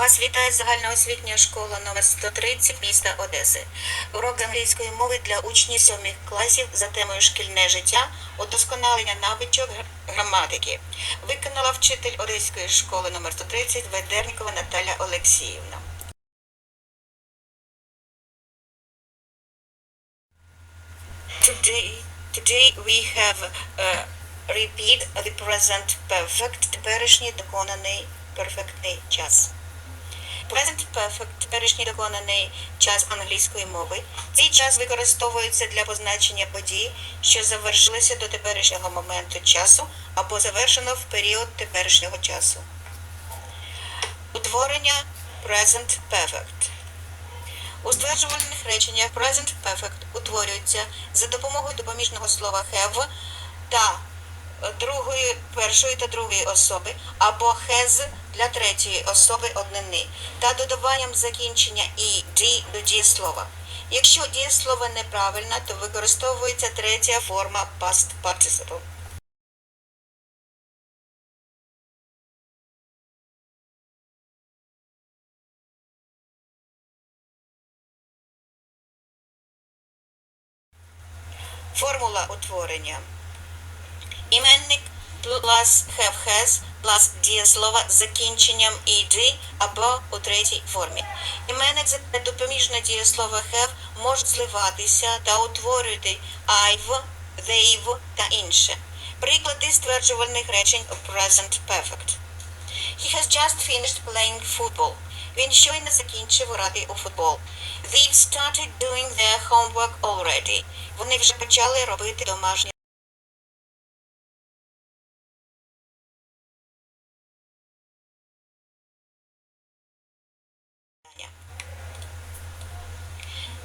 Вас вітає загальноосвітня школа номер 130 міста Одеси. Урок англійської мови для учнів сьомих класів за темою шкільне життя, удосконалення навичок граматики. Виконала вчитель Одеської школи номер 130 Ведернікова Наталя Олексіївна. Today, today we have uh, repeat the present perfect, теперішній доконаний перфектний час. Present perfect, теперішній доконаний час англійської мови. Цей час використовується для позначення подій, що завершилися до теперішнього моменту часу або завершено в період теперішнього часу. Утворення Present Perfect. У стверджувальних реченнях Present Perfect утворюється за допомогою допоміжного слова have та другої, першої та другої особи або has для третьої особи однини та додаванням закінчення «ed» до дієслова. Якщо дієслово неправильне, то використовується третя форма past participle. Формула утворення. Іменник plus have has plus дієслова з закінченням ed або у третій формі. Іменник та допоміжне дієслово have можуть зливатися та утворювати I've, they've та інше. Приклади стверджувальних речень у present perfect. He has just finished playing football. Він щойно закінчив грати у футбол. They've started doing their homework already. Вони вже почали робити домашні.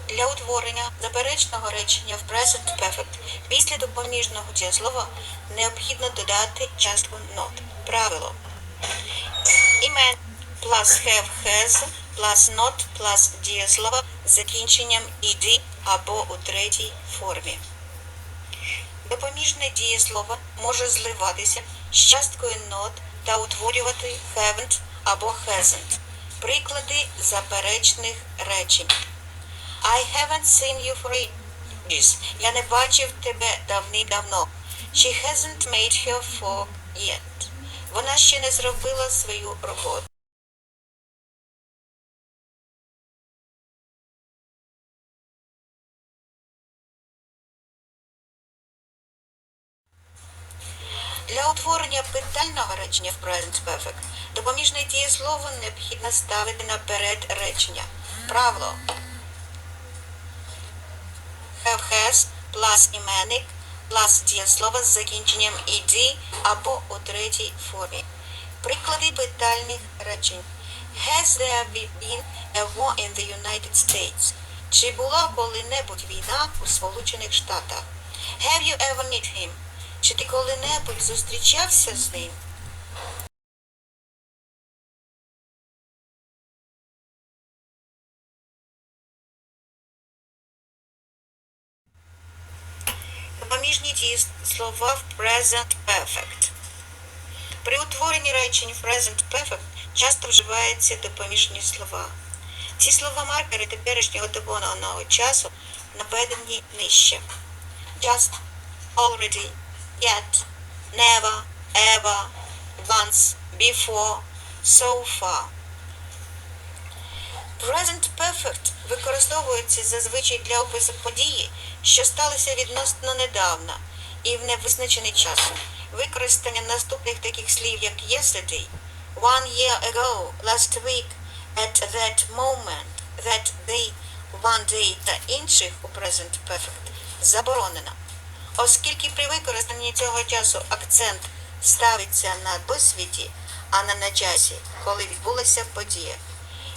Для утворення заперечного речення в present perfect після допоміжного дієслова необхідно додати частку not. Правило. Імен plus have has plus not plus дієслова з закінченням ed або у третій формі. Допоміжне дієслово може зливатися з часткою not та утворювати haven't або hasn't. Приклади заперечних речень. I haven't seen you for ages. Я не бачив тебе давним-давно. She hasn't made her fork yet. Вона ще не зробила свою роботу. Для утворення питального речення в Present Perfect допоміжне дієслово необхідно ставити наперед речення. Правило. Has plus іменник plus дієслово з закінченням ed або у третій формі. Приклади питальних речень. Has there been a war in the United States? Чи була коли-небудь війна у Сполучених Штатах? Have you ever met him? Чи ти коли-небудь зустрічався з ним? Допоміжні дієслова в Present Perfect. При утворенні речень в Present Perfect часто вживаються допоміжні слова. Ці слова маркери теперішнього доконаного часу наведені нижче. Just, already, yet, never, ever, once, before, so far. Present Perfect використовується зазвичай для опису події, що сталися відносно недавно і в невизначений час. Використання наступних таких слів, як yesterday, one year ago, last week, at that moment, that day, one day та інших у Present Perfect заборонено. Оскільки при використанні цього часу акцент ставиться на досвіді, а не на часі, коли відбулася подія.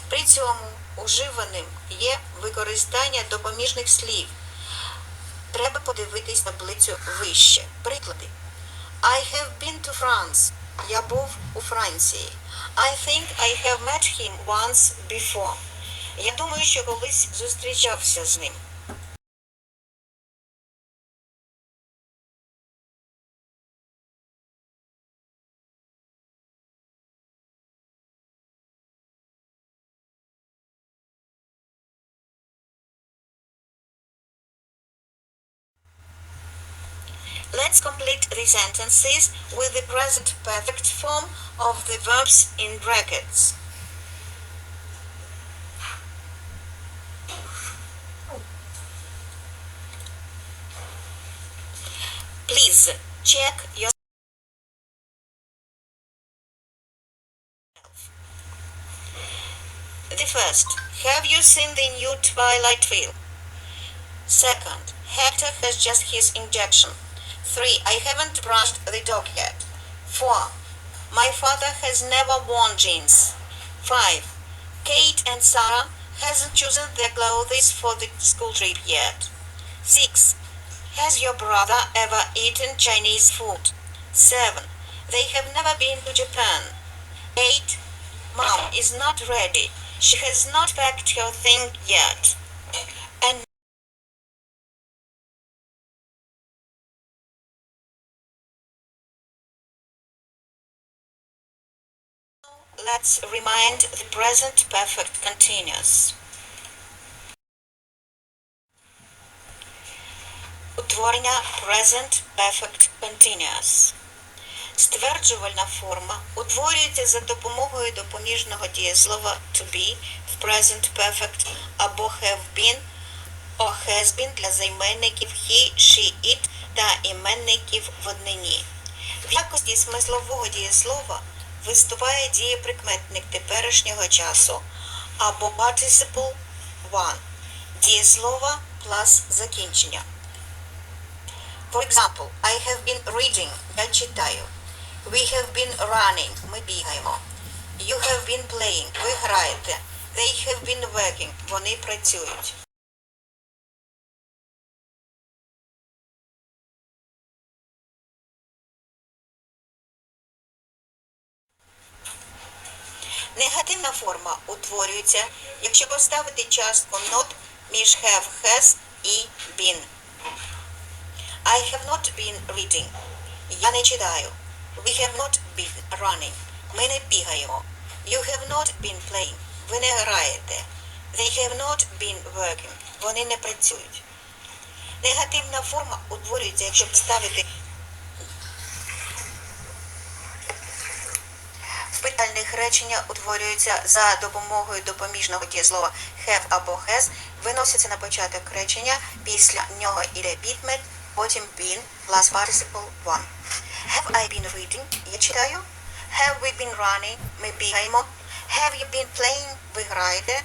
При цьому уживаним є використання допоміжних слів. Треба подивитись таблицю вище. Приклади. I have been to France. Я був у Франції. I think I have met him once before. Я думаю, що колись зустрічався з ним. Let's complete the sentences with the present perfect form of the verbs in brackets. Please check your The first, have you seen the new Twilight film? Second, Hector has just his injection. Three, I haven't brushed the dog yet. Four, my father has never worn jeans. Five, Kate and Sarah hasn't chosen their clothes for the school trip yet. Six, has your brother ever eaten Chinese food? Seven, they have never been to Japan. Eight, mom is not ready. She has not packed her thing yet. And let's remind the present perfect continuous. Утворення present perfect continuous. Стверджувальна форма утворюється за допомогою допоміжного дієслова to be в present perfect або have been or has been для займенників he, she, it та іменників в однині. В якості смислового дієслова виступає дієприкметник теперішнього часу або participle one. Дієслова плюс закінчення. For example, I have been reading. Я читаю. We have been running. Ми бігаємо. You have been playing. Ви граєте. They have been working. Вони працюють. Негативна форма утворюється, якщо поставити частку not між have, has і been. I have not been reading. Я не читаю. We have not been running. Ми не бігаємо. You have not been playing. Ви не граєте. They have not been working. Вони не працюють. Негативна форма утворюється, якщо поставити в речення утворюються за допомогою допоміжного дієслова have або has, виносяться на початок речення, після нього іде підмет, потім been plus participle one. Have I been reading? Я читаю. Have we been running? Ми бігаємо. Have you been playing? Ви граєте.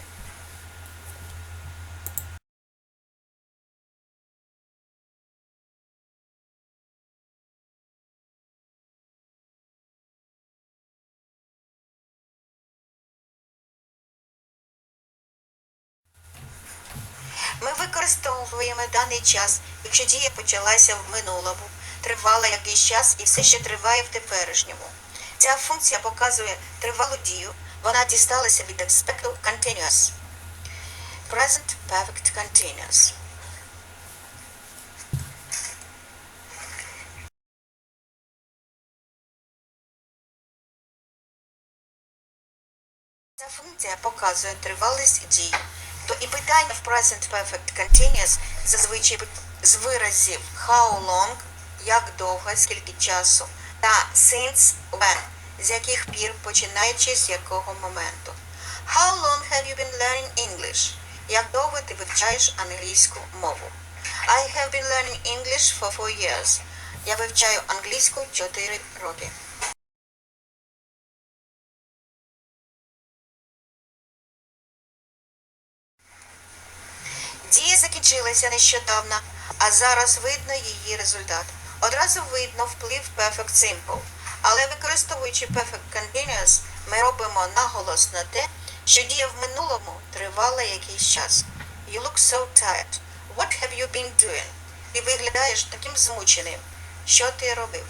Даний час, якщо дія почалася в минулому, тривала якийсь час і все ще триває в теперішньому. Ця функція показує тривалу дію. Вона дісталася від аспекту continuous. Present perfect continuous. Ця функція показує тривалість дій. То і питання в present perfect continuous зазвичай з виразів how long, як довго, скільки часу, та since when, з яких пір, починаючи з якого моменту. How long have you been learning English? Як довго ти вивчаєш англійську мову? I have been learning English for four years. Я вивчаю англійську 4 роки. Закінчилася нещодавно, а зараз видно її результат. Одразу видно вплив Perfect Simple. Але використовуючи Perfect Continuous, ми робимо наголос на те, що дія в минулому тривала якийсь час. You look so tired. What have you been doing? Ти виглядаєш таким змученим. Що ти робив?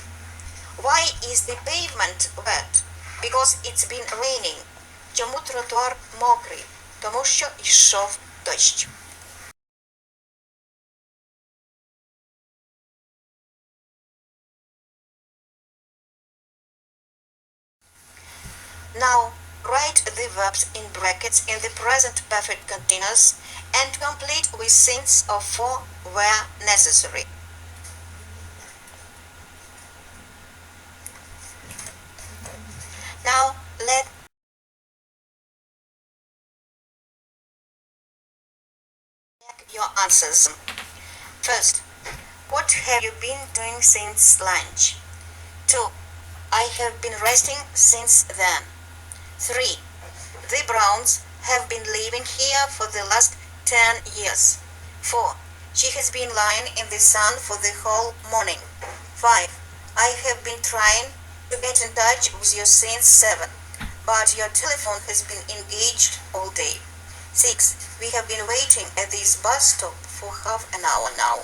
Why is the pavement wet? Because it's been raining. Чому тротуар мокрий? Тому що йшов дощ. Now, write the verbs in brackets in the present perfect continuous and complete with since or for where necessary. Now, let your answers. First, what have you been doing since lunch? 2. I have been resting since then. 3. The Browns have been living here for the last 10 years. 4. She has been lying in the sun for the whole morning. 5. I have been trying to get in touch with you since 7, but your telephone has been engaged all day. 6. We have been waiting at this bus stop for half an hour now. Now,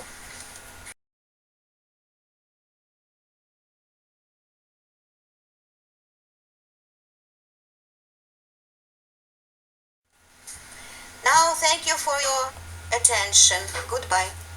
thank you for your attention. Goodbye.